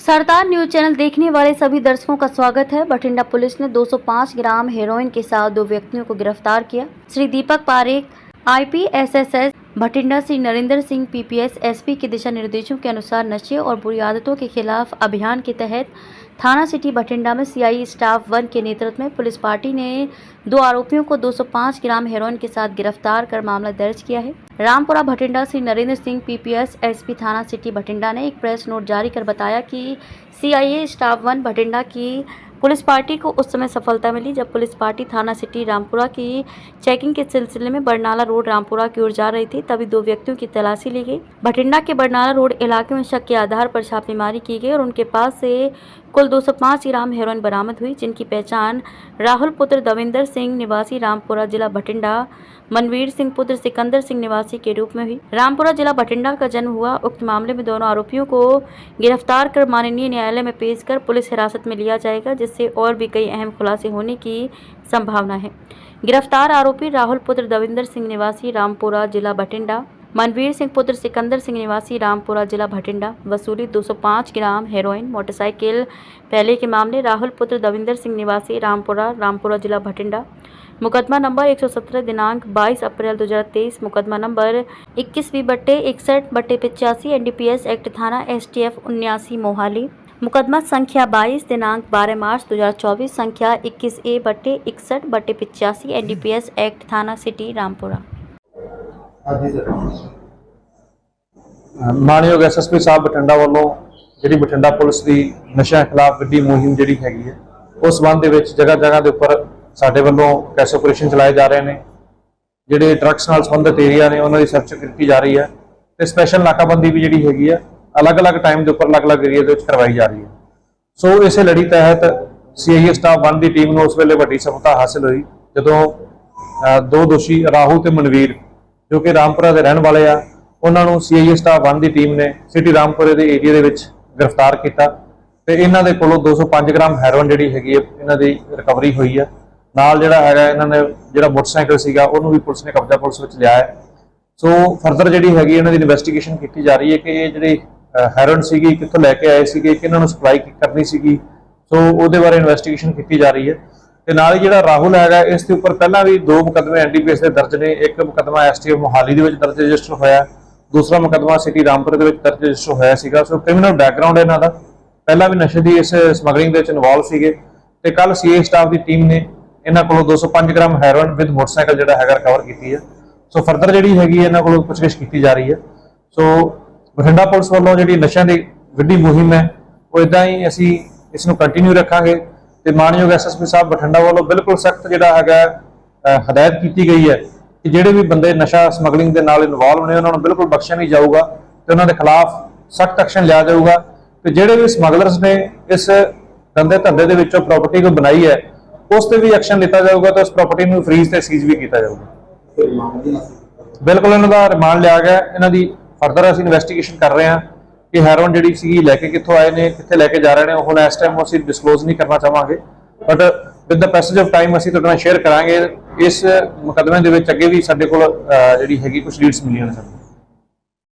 सरदार news channel देखने वाले सभी दर्शकों का स्वागत है। बठिंडा पुलिस ने 205 ग्राम हेरोइन के साथ दो व्यक्तियों को गिरफ़्तार किया। श्री दीपक पारेख, आईपीएसएसएस भटिंडा श्री नरेंद्र सिंह, पीपीएस, एसपी के दिशा निर्देशों के अनुसार नशे और बुरी आदतों के खिलाफ अभियान के तहत थाना सिटी भटिंडा में सीआई स्टाफ वन के नेतृत्व में पुलिस पार्टी ने दो आरोपियों को 205 ग्राम हेरोइन के साथ गिरफ़्तार कर मामला दर्ज किया है। रामपुरा भटिंडा श्री नरेंद्र सिंह पीपीएस एसपी थाना सिटी भटिंडा ने एक प्रेस नोट जारी कर बताया कि सीआईए स्टाफ वन भटिंडा की पुलिस पार्टी को उस समय सफलता मिली जब पुलिस पार्टी थाना सिटी रामपुरा की चेकिंग के सिलसिले में बरनाला रोड रामपुरा की ओर जा रही थी। तभी दो व्यक्तियों की तलाशी ली गई। भटिंडा के बरनाला रोड इलाके में शक के आधार पर छापेमारी की गई और उनके पास से कुल 205 ग्राम हेरोइन बरामद हुई, जिनकी पहचान राहुल पुत्र दविंदर सिंह निवासी रामपुरा जिला भटिंडा, मनवीर सिंह पुत्र सिकंदर सिंह निवासी के रूप में हुई। रामपुरा जिला भटिंडा का जन्म हुआ। उक्त मामले में दोनों आरोपियों को गिरफ़्तार कर माननीय न्यायालय में पेश कर पुलिस हिरासत में लिया जाएगा जिससे और भी कई अहम खुलासे होने की संभावना है। गिरफ़्तार आरोपी राहुल पुत्र दविंदर सिंह निवासी रामपुरा जिला भटिंडा, मनवीर सिंह पुत्र सिकंदर सिंह निवासी रामपुरा जिला भटिंडा, वसूली 205 ग्राम हेरोइन, मोटरसाइकिल, पहले के मामले राहुल पुत्र दविंदर सिंह निवासी रामपुरा रामपुरा जिला भटिंडा। मुकदमा नंबर 117 दिनांक 22 अप्रैल 2023 मुकदमा नंबर 21 बी बट्टे इकसठ बट्टे पिचासी एनडीपीएस एक्ट थाना एसटीएफ उन्यासी मोहाली। ਮੁਕਦਮਾ ਸੰਖਿਆ 22 ਦਿਨਾਂਕ 12 ਮਾਰਚ 2024 ਸੰਖਿਆ 21A ਬਟੇ 61 ਬਟੇ 85 ਐਨਡੀਪੀਐਸ ਐਕਟ ਥਾਣਾ ਸਿਟੀ ਰਾਮਪੁਰਾ। ਹਾਂਜੀ ਸਰ। ਮਾਨਯੋਗ ਸਾਹਿਬ ਬਠਿੰਡਾ ਵੱਲੋਂ ਜਿਹੜੀ ਬਠਿੰਡਾ ਪੁਲਿਸ ਦੀ ਨਸ਼ਿਆਂ ਖਿਲਾਫ ਵੱਡੀ ਮੁਹਿੰਮ ਜਿਹੜੀ ਹੈਗੀ ਹੈ, ਉਸ ਸੰਬੰਧ ਦੇ ਵਿੱਚ ਜਗ੍ਹਾ ਜਗ੍ਹਾ ਦੇ ਉੱਪਰ ਸਾਡੇ ਵੱਲੋਂ ਕੈਸ ਆਪਰੇਸ਼ਨ ਚਲਾਏ ਜਾ ਰਹੇ ਨੇ। ਜਿਹੜੇ ਡਰੱਗਸ ਨਾਲ ਸੰਬੰਧਿਤ ਏਰੀਆ ਨੇ, ਉਹਨਾਂ ਦੀ ਸਰਚ ਕੀਤੀ ਜਾ ਰਹੀ ਹੈ। ਤੇ ਸਪੈਸ਼ਲ ਨਾਕਾਬੰਦੀ ਵੀ ਜਿਹੜੀ ਹੈਗੀ ਹੈ ਅਲੱਗ-ਅਲੱਗ ਟਾਈਮ ਦੇ ਉੱਪਰ ਅਲੱਗ-ਅਲੱਗ ਏਰੀਆ ਦੇ ਵਿੱਚ ਕਰਵਾਈ ਜਾ ਰਹੀ ਹੈ। ਸੋ ਇਸੇ ਲੜੀ ਤਹਿਤ ਸੀਆਈਏ ਸਟਾਫ 1 ਦੀ ਟੀਮ ਨੂੰ ਉਸ ਵੇਲੇ ਵੱਡੀ ਸਫਲਤਾ ਹਾਸਲ ਹੋਈ, ਜਦੋਂ ਦੋ ਦੋਸ਼ੀ ਰਾਹੁਲ ਤੇ ਮਨਵੀਰ, ਜੋ ਕਿ ਰਾਮਪੁਰਾ ਦੇ ਰਹਿਣ ਵਾਲੇ ਆ, ਉਹਨਾਂ ਨੂੰ ਸੀਆਈਏ ਸਟਾਫ 1 ਦੀ ਟੀਮ ਨੇ ਸਿਟੀ ਰਾਮਪੁਰੇ ਦੇ ਏਰੀਆ ਦੇ ਵਿੱਚ ਗ੍ਰਿਫਤਾਰ ਕੀਤਾ ਤੇ ਇਹਨਾਂ ਦੇ ਕੋਲੋਂ 205 ਗ੍ਰਾਮ ਹੈਰੋਇਨ ਜਿਹੜੀ ਹੈਗੀ ਹੈ, ਇਹਨਾਂ ਦੀ ਰਿਕਵਰੀ ਹੋਈ ਹੈ। ਨਾਲ ਜਿਹੜਾ ਹੈਗਾ, ਇਹਨਾਂ ਨੇ ਜਿਹੜਾ ਮੋਟਰਸਾਈਕਲ ਸੀਗਾ, ਉਹਨੂੰ ਵੀ ਪੁਲਿਸ ਨੇ ਕਬਜ਼ਾ ਪੁਲਿਸ ਵਿੱਚ ਲਿਆ ਹੈ। ਸੋ ਫਰਦਰ ਜਿਹੜੀ ਹੈਗੀ ਇਹਨਾਂ ਦੀ ਇਨਵੈਸਟੀਗੇਸ਼ਨ ਕੀਤੀ ਜਾ ਰਹੀ ਹੈ ਕਿ ਇਹ ਜਿਹੜੀ ਹੈਰੋਇਨ ਸੀਗੀ, ਕਿੱਥੋਂ ਲੈ ਕੇ ਆਏ ਸੀਗੇ, ਕਿਹਨਾਂ ਨੂੰ ਸਪਲਾਈ ਕਰਨੀ ਸੀਗੀ, ਸੋ ਉਹਦੇ ਬਾਰੇ ਇਨਵੈਸਟੀਗੇਸ਼ਨ ਕੀਤੀ ਜਾ ਰਹੀ ਹੈ। ਤੇ ਨਾਲ ਹੀ ਜਿਹੜਾ ਰਾਹੁਲ ਹੈਗਾ, ਇਸ ਦੇ ਉੱਪਰ ਪਹਿਲਾਂ ਵੀ ਦੋ ਮੁਕੱਦਮੇ ਐਨਡੀਪੀਐਸ ਦੇ ਦਰਜ ਨੇ, ਇੱਕ ਮੁਕੱਦਮਾ ਐਸਟੀਐਫ ਮੋਹਾਲੀ ਦੇ ਵਿੱਚ ਦਰਜ ਰਜਿਸਟਰ ਹੋਇਆ, ਦੂਸਰਾ ਮੁਕੱਦਮਾ ਸਿਟੀ ਰਾਮਪੁਰ ਦੇ ਵਿੱਚ ਦਰਜ ਰਜਿਸਟਰ ਹੋਇਆ ਸੀਗਾ, ਸੋ ਕ੍ਰਿਮੀਨਲ ਬੈਕਗ੍ਰਾਉਂਡ ਇਹਨਾਂ ਦਾ। ਪਹਿਲਾਂ ਵੀ ਨਸ਼ੇ ਦੀ ਇਸ ਸਮਗਲਿੰਗ ਦੇ ਵਿੱਚ ਇਨਵੋਲਵ ਸੀਗੇ, ਤੇ ਕੱਲ ਸੀਏ ਸਟਾਫ ਦੀ ਟੀਮ ਨੇ ਇਹਨਾਂ ਕੋਲੋਂ 205 ਗ੍ਰਾਮ ਹੈਰੋਇਨ ਵਿਦ ਮੋਟਰਸਾਈਕਲ ਜਿਹੜਾ ਹੈਗਾ ਰਿਕਵਰ ਕੀਤੀ ਹੈ। ਸੋ ਫਰਦਰ ਜਿਹੜੀ ਹੈਗੀ ਇਹਨਾਂ ਕੋਲੋਂ ਪੁੱਛਗਿੱਛ ਕੀਤੀ ਜਾ ਰਹੀ ਹੈ। ਸੋ ਬਠਿੰਡਾ ਪੁਲਿਸ ਵੱਲੋਂ ਜਿਹੜੀ ਨਸ਼ਿਆਂ ਦੀ ਵੱਡੀ ਮੁਹਿੰਮ ਹੈ ਉਹ ਇਦਾਂ ਹੀ ਅਸੀਂ ਇਸ ਨੂੰ ਕੰਟੀਨਿਊ ਰੱਖਾਂਗੇ ਤੇ ਮਾਨਯੋਗ ਐਸਐਸਪੀ ਸਾਹਿਬ ਬਠਿੰਡਾ ਵੱਲੋਂ ਬਿਲਕੁਲ ਸਖਤ ਜਿਹੜਾ ਹੈਗਾ ਹਦਾਇਤ ਕੀਤੀ ਗਈ ਹੈ ਕਿ ਜਿਹੜੇ ਵੀ ਬੰਦੇ ਨਸ਼ਾ ਸਮਗਲਿੰਗ ਦੇ ਨਾਲ ਇਨਵੋਲਵ ਨੇ ਉਹਨਾਂ ਨੂੰ ਬਿਲਕੁਲ ਬਖਸ਼ਿਆ ਨਹੀਂ ਜਾਊਗਾ ਤੇ ਉਹਨਾਂ ਦੇ ਖਿਲਾਫ ਸਖਤ ਐਕਸ਼ਨ ਲਿਆ ਜਾਊਗਾ ਤੇ ਜਿਹੜੇ ਵੀ ਸਮਗਲਰਸ ਨੇ ਇਸ ਗੰਦੇ ਧੰਦੇ ਦੇ ਵਿੱਚੋਂ ਪ੍ਰਾਪਰਟੀ ਕੋ ਬਣਾਈ ਹੈ ਉਸ ਤੇ ਵੀ ਐਕਸ਼ਨ ਲਿੱਤਾ ਜਾਊਗਾ ਤੇ ਉਸ ਪ੍ਰਾਪਰਟੀ ਨੂੰ ਫ੍ਰੀਜ਼ ਤੇ ਸੀਜ਼ ਵੀ ਕੀਤਾ ਜਾਊਗਾ ਬਿਲਕੁਲ ਇਹਨਾਂ ਦਾ ਰਿਮਾਂਡ ਲਿਆ ਗਿਆ। ਇਹਨਾਂ ਦੀ ਫਰਦਰ ਅਸੀਂ ਇਨਵੈਸਟੀਗੇਸ਼ਨ ਕਰ ਰਹੇ ਹਾਂ ਕਿ ਹੈਰੋਨ ਜਿਹੜੀ ਸੀਗੀ ਲੈ ਕੇ ਕਿੱਥੋਂ ਆਏ ਨੇ, ਕਿੱਥੇ ਲੈ ਕੇ ਜਾ ਰਹੇ ਨੇ, ਉਹ ਇਸ ਟਾਈਮ ਅਸੀਂ ਡਿਸਕਲੋਜ਼ ਨਹੀਂ ਕਰਨਾ ਚਾਹਾਂਗੇ। But with the passage of time ਅਸੀਂ ਤੁਹਾਡੇ ਨਾਲ ਸ਼ੇਅਰ ਕਰਾਂਗੇ। ਇਸ ਮੁਕੱਦਮੇ ਦੇ ਵਿੱਚ ਅੱਗੇ ਵੀ ਸਾਡੇ ਕੋਲ ਜਿਹੜੀ ਹੈਗੀ ਕੁਝ ਲੀਡਸ ਮਿਲੀਆਂ ਨੇ ਸਾਨੂੰ।